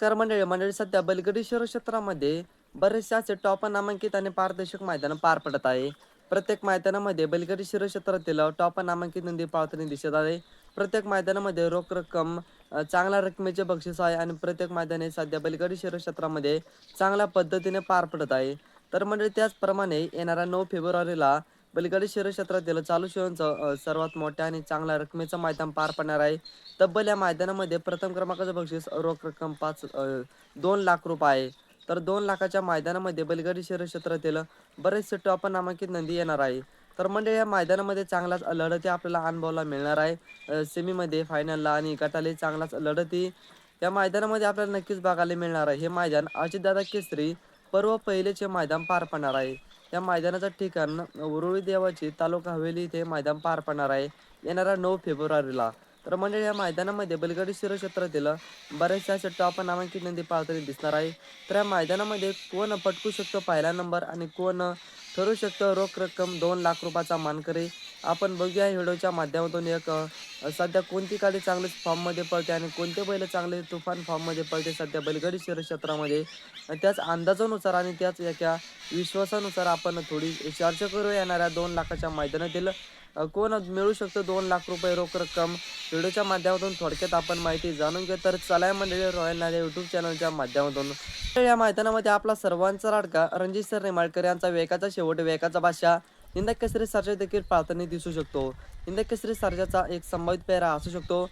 नमस्कार मंडळी मंडळी सध्या बलगडी क्षेत्रामध्ये बरेचसे असे टॉप नामांकित आणि पारदर्शक मैदान पार पडत आहे. प्रत्येक मैदानामध्ये बलगडी क्षेत्रातील टॉप नामांकित नोंदी पावताना दिसत आहे. प्रत्येक मैदानामध्ये रोख रक्कम चांगल्या रकमेचे बक्षीस आहे आणि प्रत्येक मैदान हे सध्या बलगडी क्षेत्रामध्ये चांगल्या पद्धतीने पार पडत आहे. तर मंडळी त्याचप्रमाणे येणाऱ्या नऊ फेब्रुवारीला बलगडी शहर क्षेत्रातील चालू शिवणचं सर्वात मोठ्या आणि चांगल्या रकमेचं मैदान पार पडणार आहे. तब्बल या मैदानामध्ये प्रथम क्रमांकाचं बक्षीस रोख रक्कम पाच दोन लाख रुपये आहे. तर दोन लाखाच्या मैदानामध्ये बलगडी शहर क्षेत्रातील बरेचसे टॉप नामांकित नंदी येणार आहे. तर म्हणजे या मैदानामध्ये चांगलाच लढती आपल्याला अनुभवायला मिळणार आहे. सेमीमध्ये फायनलला आणि गटाला चांगलाच लढती या मैदानामध्ये आपल्याला नक्कीच बघायला मिळणार आहे. हे मैदान अजितदादा केसरी पर्व पहिलेचे मैदान पार पडणार आहे. या मैदानाचं ठिकाण उरुळी देवाची तालुका हवेली इथे मैदान पार पडणार आहे. येणाऱ्या नऊ फेब्रुवारीला. तर म्हणजे या मैदानामध्ये बलगडी शिरक्षेत्रातील बऱ्याचशा अशा टॉप नामांकित नदी पाळताना दिसणार आहे. तर या मैदानामध्ये कोण पटकू शकतो? पहिला नंबर आणि कोण ठरू शकतो? रोख रक्कम दोन लाख रुपयाचा मानकरी. आपण बघूया व्हिडिओच्या माध्यमातून एक सध्या कोणती गाडी चांगलीच फॉर्ममध्ये पळते आणि कोणते बैल चांगले तुफान फॉर्ममध्ये पळते सध्या बैलगाडी शहर क्षेत्रामध्ये. त्याच अंदाजानुसार आणि त्याच एका विश्वासानुसार आपण थोडी चर्चा करू येणाऱ्या दोन लाखाच्या मैदानातील. कोण मिळू शकतो दोन लाख रुपये रोख रक्कम? व्हिडिओच्या माध्यमातून थोडक्यात आपण माहिती जाणून घेऊ. तर चला मंडळी रॉयल नाले यूट्यूब चॅनलच्या माध्यमातून. तर या मैदानामध्ये आपला सर्वांचा लाडका रणजित सर निमाळकर यांचा वेगाचा शेवट वेगाचा भाषा हिंद केसरी सर्जा देखील पाळताना दिसू शकतो. हिंद केसरी सर्जाचा एक संभावित पेहरा असू शकतो.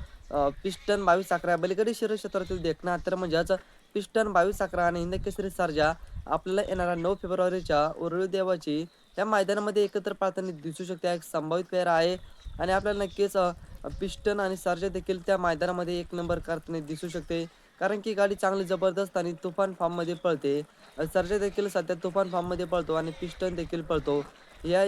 पिस्टन बावीस अकरा बलगडी शहर क्षेत्रातील देखणा तर म्हणजेच पिस्टन बावीस अकरा आणि हिंद केसरी सारजा आपल्याला येणाऱ्या नऊ फेब्रुवारीच्या उरळी देवाची या मैदानामध्ये एकत्र पाळताना दिसू शकते. हा एक संभावित पेहरा आहे आणि आपल्याला नक्कीच पिस्टन आणि सारजा देखील त्या मैदानामध्ये एक नंबर करताना दिसू शकते. कारण की गाडी चांगली जबरदस्त आणि तुफान फॉर्ममध्ये पळते. सर्जा देखील सध्या तुफान फॉर्ममध्ये पळतो आणि पिस्टन देखील पळतो. या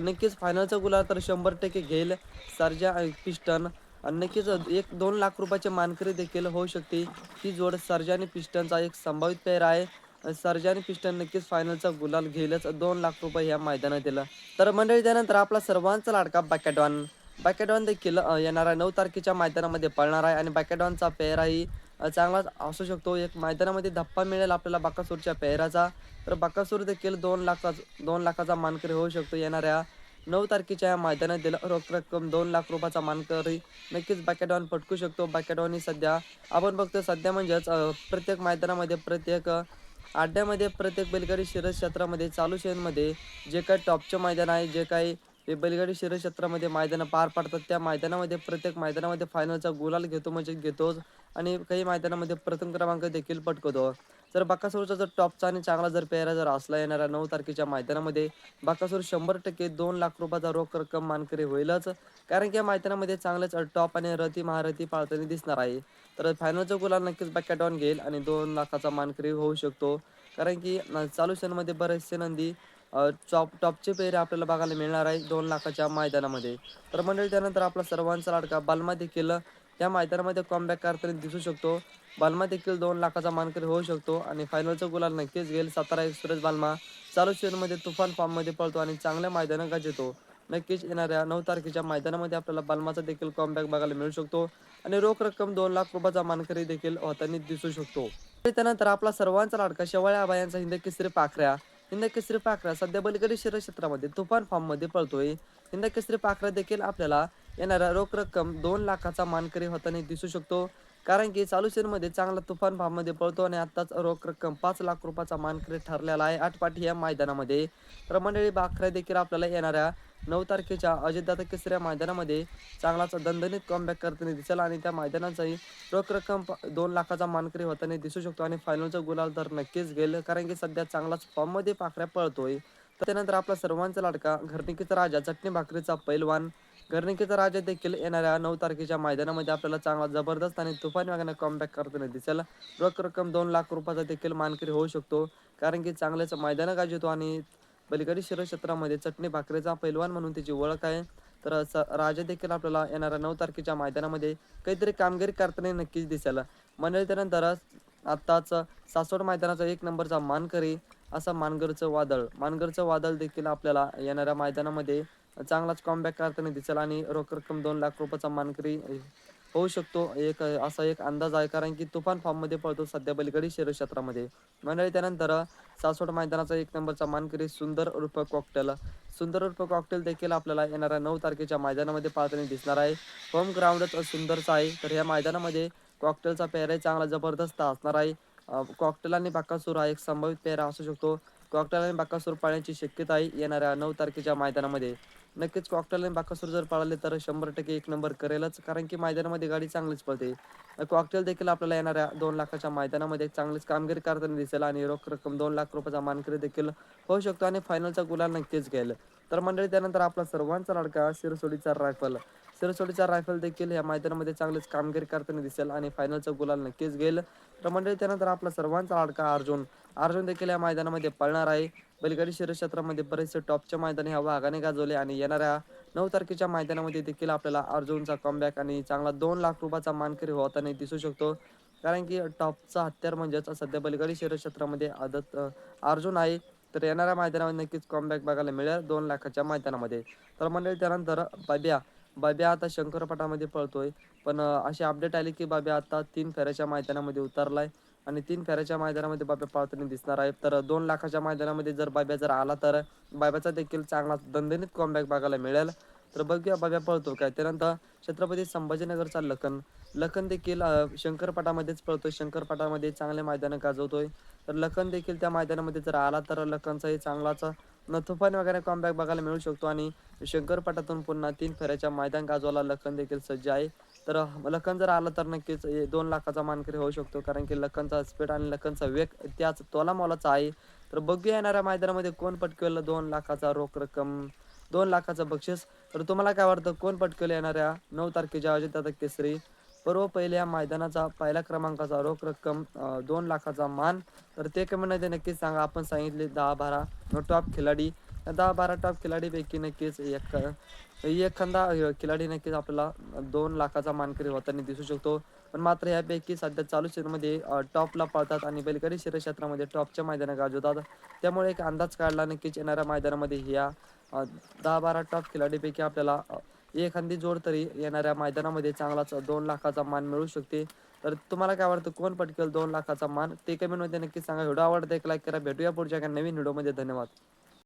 नक्कीच फायनलचा गुलाल तर शंभर टक्के घेईल. सर्जा पिस्टन. आणि नक्कीच एक दोन लाख रुपयाचे मानकरी देखील होऊ शकते. ही जोड सर्जा आणि पिस्टनचा एक संभावित पेहरा आहे. सर्जा आणि पिस्टन नक्कीच फायनलचा गुलाल घेईलच. दोन लाख रुपये ह्या दिलं. तर मंडळी त्यानंतर आपला सर्वांचा लाडका बॅकेडॉन बॅकेडॉन देखील येणारा येणाऱ्या नऊ तारखेच्या मैदानामध्ये पळणार आहे. आणि बॅकेडॉनचा पेहराही आहे चांगलाच असू शकतो. एक मैदानामध्ये धप्पा मिळेल आपल्याला बाकासूरच्या पेहराचा. तर बाकासूर देखील दोन लाखा दोन लाखाचा मानकरी होऊ शकतो. येणाऱ्या नऊ तारखेच्या या मैदानात दिला रोख रक्कम दोन लाख रुपयाचा मानकरी नक्कीच बॅकेडॉन पटकू शकतो. बॅकेडॉन ही सध्या आपण बघतो सध्या म्हणजेच प्रत्येक मैदानामध्ये प्रत्येक आड्ड्यामध्ये अड्ड्यामध्ये प्रत्येक बैलगाडी शिरस क्षेत्रामध्ये चालू शेनमध्ये जे काही टॉपचे मैदान आहे जे काही हे बैलगाडी शिरक्षेत्रामध्ये मैदानं पार पाडतात. त्या मैदानामध्ये प्रत्येक मैदानामध्ये फायनलचा गुलाल घेतो म्हणजे घेतोच आणि काही मैदानामध्ये प्रथम क्रमांक देखील पटकवतो. जर बाकासूरचा जर टॉपचा आणि चांगला जर पेहरा जर असला येणाऱ्या नऊ तारखेच्या मैदानामध्ये बाकासूर शंभर टक्के दोन लाख रुपयाचा रोख रक्कम मानकरी होईलच. कारण की या मैदानामध्ये चांगलेच टॉप आणि रथी महारथी पाळताना दिसणार आहे. तर फायनलचा गुलाल नक्कीच बॅकॅटॉन घेईल आणि दोन लाखाचा मानकरी होऊ शकतो. कारण की चालू क्षणमध्ये बरेचसे नंदी टॉप टॉपचे पेरे आपल्याला बघायला मिळणार आहे दोन लाखाच्या मैदानामध्ये. तर मंडळी त्यानंतर आपला सर्वांचा लाडका बालमा देखील या मैदानामध्ये कॉमबॅक करताना दिसू शकतो. बालमा देखील दोन लाखाचा मानकरी होऊ शकतो आणि फायनलचा गुलाल नक्कीच घेईल. सातारा एक्सप्रेस बालमा चालू शेअरमध्ये तुफान फॉर्ममध्ये पळतो आणि चांगल्या मैदानात गाजतो नक्कीच येणाऱ्या नऊ तारखेच्या मैदानामध्ये आपल्याला बालमाचा देखील कॉमबॅक बघायला मिळू शकतो आणि रोख रक्कम दोन लाख रुपयाचा मानकरी देखील होताना दिसू शकतो. त्यानंतर आपला सर्वांचा लाडका शेवाळ्या आबा यांचा हिंद केसरी पाखऱ्या हिंद केसरी पाखरा सध्या बलगडी शहर क्षेत्रामध्ये तुफान फॉर्ममध्ये पळतोय. हिंद केसरी पाखरा देखील आपल्याला येणारा रोख रक्कम दोन लाखाचा मानकरी होताना दिसू शकतो. कारण की चालू मध्ये चांगला तुफान फॉर्ममध्ये पळतो आणि आत्ताच रोख रक्कम पाच लाख रुपयाचा मानकरी ठरलेला आहे आठपाठी या मैदानामध्ये. तर मंडळी पाखऱ्या देखील आपल्याला येणाऱ्या नऊ तारखेच्या अजितदादा केसरी मैदानामध्ये चांगलाच दणदणीत कॉमबॅक करताना दिसेल आणि त्या मैदानाचाही रोख रक्कम प- दोन लाखाचा मानकरी होताना दिसू शकतो आणि फायनलचा गुलाल तर नक्कीच गेल कारण की सध्या चांगलाच फॉर्ममध्ये पाखऱ्या पळतोय. त्यानंतर आपला सर्वांचा लाडका घरनिकीचा राजा चटणी भाकरीचा पैलवान कर्णिकेचा राजा देखील येणाऱ्या नऊ तारखेच्या मैदानामध्ये आपल्याला चांगला जबरदस्त आणि तुफान वेगाने कमबॅक करताना दिसेल. रोख रक्कम दोन लाख रुपयाचा देखील मानकरी होऊ शकतो. कारण की चांगल्याच मैदानं गाजवतो आणि बलिगडी शिरक्षेत्रामध्ये चटणी भाकरीचा पैलवान म्हणून त्याची ओळख आहे. तर स- राजा देखील आपल्याला येणाऱ्या नऊ तारखेच्या मैदानामध्ये काहीतरी कामगिरी करताना नक्कीच दिसेल. म्हणजे त्यानंतर आत्ताच सासवड मैदानाचा एक नंबरचा मानकरी असा मानगरचं वादळ. मानगरचं वादळ देखील आपल्याला येणाऱ्या मैदानामध्ये चांगलाच कॉमबॅक करताना दिसेल आणि रोख रक्कम दोन लाख रुपयाचा मानकरी होऊ शकतो. एक असा एक अंदाज आहे कारण की तुफान फॉर्ममध्ये पळतो सध्या बलगडी शेअर क्षेत्रामध्ये मंडळी त्यानंतर सासवड मैदानाचा एक नंबरचा मानकरी सुंदर उर्फ कॉकटेल सुंदर उर्फ कॉकटेल देखील आपल्याला येणाऱ्या नऊ तारखेच्या मैदानामध्ये पाहताना दिसणार आहे. होम ग्राउंडच सुंदरचा आहे. तर या मैदानामध्ये कॉकटेलचा पेहराही चांगला जबरदस्त असणार आहे. कॉकटेल आणि बाकासूर हा एक संभावित पेहरा असू शकतो. कॉकटेल आणि बाकासूर पाळण्याची शक्यता आहे येणाऱ्या नऊ तारखेच्या मैदानामध्ये. नक्कीच कॉकटेल आणि बाकासूर जर पळाले तर शंभर टक्के एक नंबर करेलच. कारण की मैदानामध्ये गाडी चांगलीच पळते. कॉकटेल देखील आपल्याला येणाऱ्या दोन लाखाच्या मैदानामध्ये चांगलीच कामगिरी करताना दिसेल आणि रोख रक्कम दोन लाख रुपयाचा मानकरी देखील होऊ शकतो आणि फायनलचा गुलाल नक्कीच घेईल. तर मंडळी त्यानंतर आपला सर्वांचा लाडका शिरसोडीचा रायफल शिरसोडीचा रायफल देखील या मैदानामध्ये चांगलीच कामगिरी करताना दिसेल आणि फायनलचा गुलाल नक्कीच घेईल. तर मंडळी त्यानंतर आपला सर्वांचा लाडका अर्जुन. अर्जुन देखील या मैदानामध्ये पळणार आहे. बैलगाडी शरीर क्षेत्रामध्ये बरेचसे टॉपच्या मैदान ह्या वाघाने गाजवले आणि येणाऱ्या नऊ तारखेच्या मैदानामध्ये देखील आपल्याला अर्जुनचा कमबॅक आणि चांगला दोन लाख रुपयाचा मानकरी होताना दिसू शकतो. कारण की टॉपचा हत्यार म्हणजेच सध्या बैलगाडी शिरक्षेत्रामध्ये आदत अर्जुन आहे. तर येणाऱ्या मैदानामध्ये नक्कीच कॉमबॅक बघायला मिळेल दोन लाखाच्या मैदानामध्ये. तर मंडळी त्यानंतर बाब्या. बाब्या आता शंकरपटामध्ये पळतोय. पण अशी अपडेट आली की बाब्या आता तीन फेऱ्याच्या मैदानामध्ये उतरलाय आणि तीन फेऱ्याच्या मैदानामध्ये बाब्या पाळताना दिसणार आहे तर दोन लाखाच्या मैदानामध्ये जर बाब्या जर आला तर बाब्याचा देखील चांगला दणदणीत कॉमबॅक बघायला मिळेल. तर बघूया बाब्या पळतो काय. त्यानंतर छत्रपती संभाजीनगरचा लखन. लखन देखील शंकरपटामध्येच पळतोय. शंकरपटामध्ये चांगले मैदानं गाजवतोय. तर लखन देखील त्या मैदानामध्ये जर आला तर लखनचाही चांगलाच न तुफान वगैरे कॉमबॅक बघायला मिळू शकतो आणि शंकरपाटातून पुन्हा तीन फेऱ्याच्या मैदान गाजवाला लखन देखील सज्ज आहे. तर लखन जर आलं तर नक्कीच दोन लाखाचा मानकरी होऊ शकतो कारण की लखनचा स्पीड आणि लखनचा वेग त्याच तोला मोलाचा आहे. तर बघूया येणाऱ्या मैदानामध्ये कोण पटकवलं दोन लाखाचा रोख रक्कम दोन लाखाचं बक्षीस. तर तुम्हाला काय वाटतं कोण पटकवलं येणाऱ्या नऊ तारखेच्या अजित केसरी? पर्व पहिल्या मैदानाचा पहिल्या क्रमांकाचा रोख रक्कम दोन लाखाचा मान. तर ते कमेंटमध्ये नक्कीच सांगा. आपण सांगितले दहा बारा टॉप खिलाडी. दहा बारा टॉप खिलाडीपैकी नक्कीच एक एखादा खिलाडी नक्कीच आपल्याला दोन लाखाचा मानकरी होताना दिसू शकतो. पण मात्र यापैकी सध्या चालू क्षेत्रामध्ये टॉपला पळतात आणि बैलगाडी शरीर क्षेत्रामध्ये टॉपच्या मैदानात गाजवतात. त्यामुळे एक अंदाज काढला नक्कीच येणाऱ्या मैदानामध्ये ह्या दहा बारा टॉप खिलाडीपैकी आपल्याला एखादी जोड तरी येणाऱ्या मैदानामध्ये चांगलाच दोन लाखाचा मान मिळू शकते. तर तुम्हाला काय वाटतं? कोण पटकेल दोन लाखाचा मान? ते कमेंटमध्ये नक्की सांगा. व्हिडिओ आवडतं एक लाईक करा. भेटूया पुढच्या एका नवीन व्हिडिओमध्ये धन्यवाद.